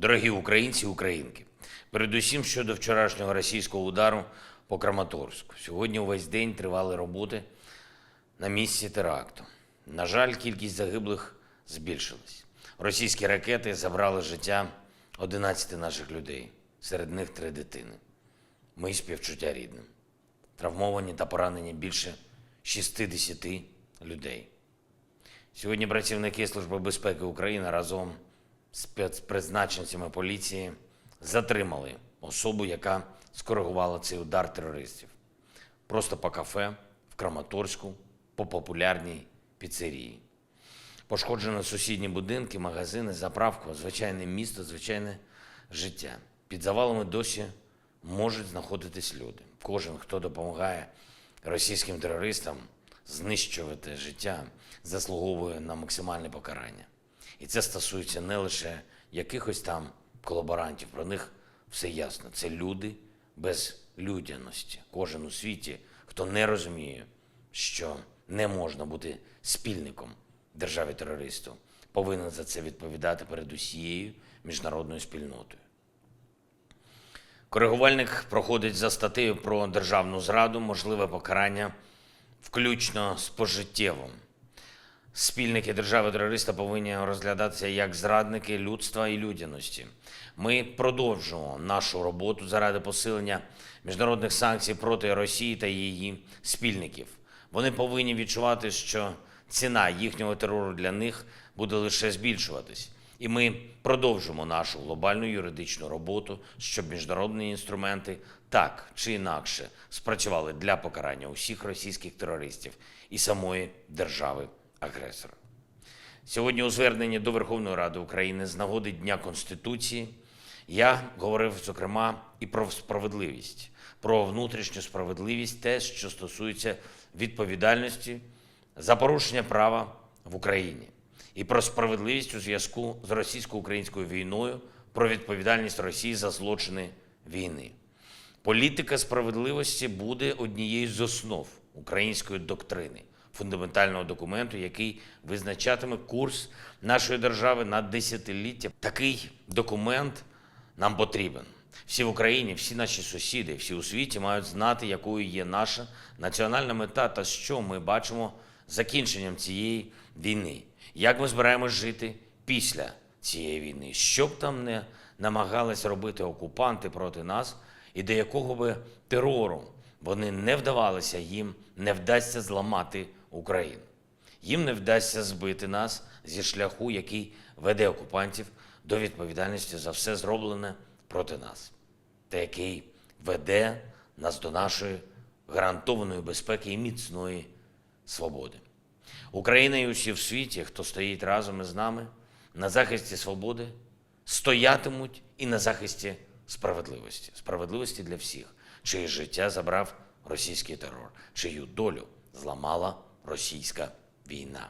Дорогі українці і українки, передусім щодо вчорашнього російського удару по Краматорську. Сьогодні увесь день тривали роботи на місці теракту. На жаль, кількість загиблих збільшилась. Російські ракети забрали життя 11 наших людей, серед них три дитини. Мої співчуття рідним. Травмовані та поранені більше 60 людей. Сьогодні працівники Служби безпеки України разом спецпризначенцями поліції затримали особу, яка скоригувала цей удар терористів. Просто по кафе в Краматорську, по популярній піцерії. Пошкоджено сусідні будинки, магазини, заправку, звичайне місто, звичайне життя. Під завалами досі можуть знаходитись люди. Кожен, хто допомагає російським терористам знищувати життя, заслуговує на максимальне покарання. І це стосується не лише якихось там колаборантів, про них все ясно. Це люди без людяності. Кожен у світі, хто не розуміє, що не можна бути спільником державі терористу, повинен за це відповідати перед усією міжнародною спільнотою. Коригувальник проходить за статтею про державну зраду, можливе покарання, включно з пожиттєвим. Спільники держави-терориста повинні розглядатися як зрадники людства і людяності. Ми продовжуємо нашу роботу заради посилення міжнародних санкцій проти Росії та її спільників. Вони повинні відчувати, що ціна їхнього терору для них буде лише збільшуватись. І ми продовжимо нашу глобальну юридичну роботу, щоб міжнародні інструменти так чи інакше спрацювали для покарання усіх російських терористів і самої держави агресора. Сьогодні у зверненні до Верховної Ради України з нагоди Дня Конституції я говорив, зокрема, і про справедливість, про внутрішню справедливість, те, що стосується відповідальності за порушення права в Україні, і про справедливість у зв'язку з російсько-українською війною, про відповідальність Росії за злочини війни. Політика справедливості буде однією з основ української доктрини, фундаментального документу, який визначатиме курс нашої держави на десятиліття. Такий документ нам потрібен. Всі в Україні, всі наші сусіди, всі у світі мають знати, якою є наша національна мета та що ми бачимо закінченням цієї війни. Як ми збираємось жити після цієї війни? Що б там не намагались робити окупанти проти нас, і до якого би терору вони не вдавалися, їм не вдасться зламати Україну. Їм не вдасться збити нас зі шляху, який веде окупантів до відповідальності за все зроблене проти нас, та який веде нас до нашої гарантованої безпеки і міцної свободи. Україна і усі в світі, хто стоїть разом із нами на захисті свободи, стоятимуть і на захисті справедливості. Справедливості для всіх, чиє життя забрав російський терор, чию долю зламала російська війна.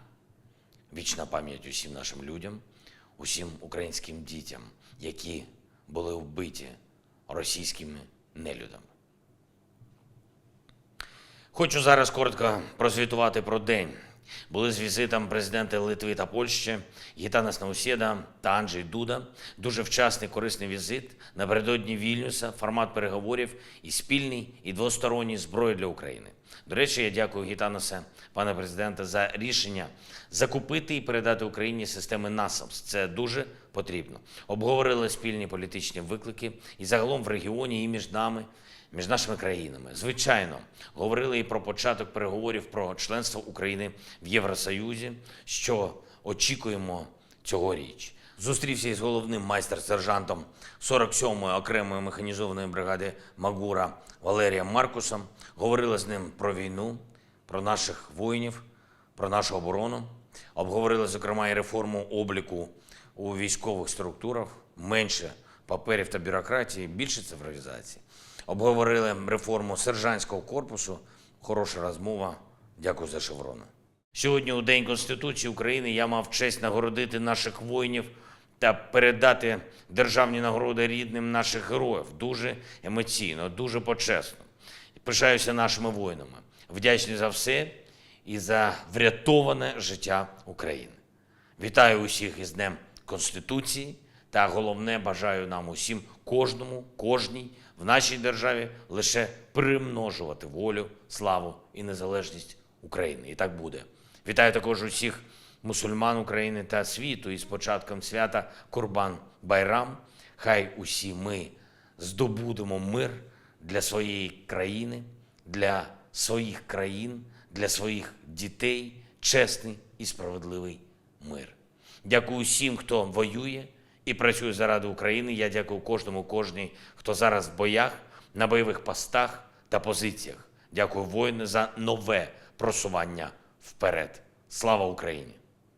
Вічна пам'ять усім нашим людям, усім українським дітям, які були вбиті російськими нелюдами. Хочу зараз коротко прозвітувати про день. Були з візитом президенти Литви та Польщі, Гітанас Наусєда та Анджей Дуда. Дуже вчасний корисний візит напередодні Вільнюса, формат переговорів і спільний, і двосторонній зброї для України. До речі, я дякую Гітаносе, пане президенте, за рішення закупити і передати Україні системи НАСАМС. Це дуже потрібно. Обговорили спільні політичні виклики і загалом в регіоні, і між нами між нашими країнами. Звичайно, говорили і про початок переговорів про членство України в Євросоюзі, що очікуємо цьогоріч. Зустрівся із головним майстер-сержантом 47-ї окремої механізованої бригади Магура Валерієм Маркусом. Говорили з ним про війну, про наших воїнів, про нашу оборону. Обговорили, зокрема, і реформу обліку у військових структурах, менше паперів та бюрократії, більше цифровізації. Обговорили реформу сержантського корпусу. Хороша розмова. Дякую за шеврони. Сьогодні, у День Конституції України, я мав честь нагородити наших воїнів та передати державні нагороди рідним наших героїв. Дуже емоційно, дуже почесно. Пишаюся нашими воїнами. Вдячний за все і за врятоване життя України. Вітаю усіх із Днем Конституції Та головне, бажаю нам усім, кожному, кожній в нашій державі лише примножувати волю, славу і незалежність України. І так буде. Вітаю також усіх мусульман України та світу із початком свята Курбан Байрам. Хай усі ми здобудемо мир для своєї країни, для своїх країн, для своїх дітей, чесний і справедливий мир. Дякую всім, хто воює і працюю заради України. Я дякую кожному, кожній, хто зараз в боях, на бойових постах та позиціях. Дякую воїни за нове просування вперед. Слава Україні!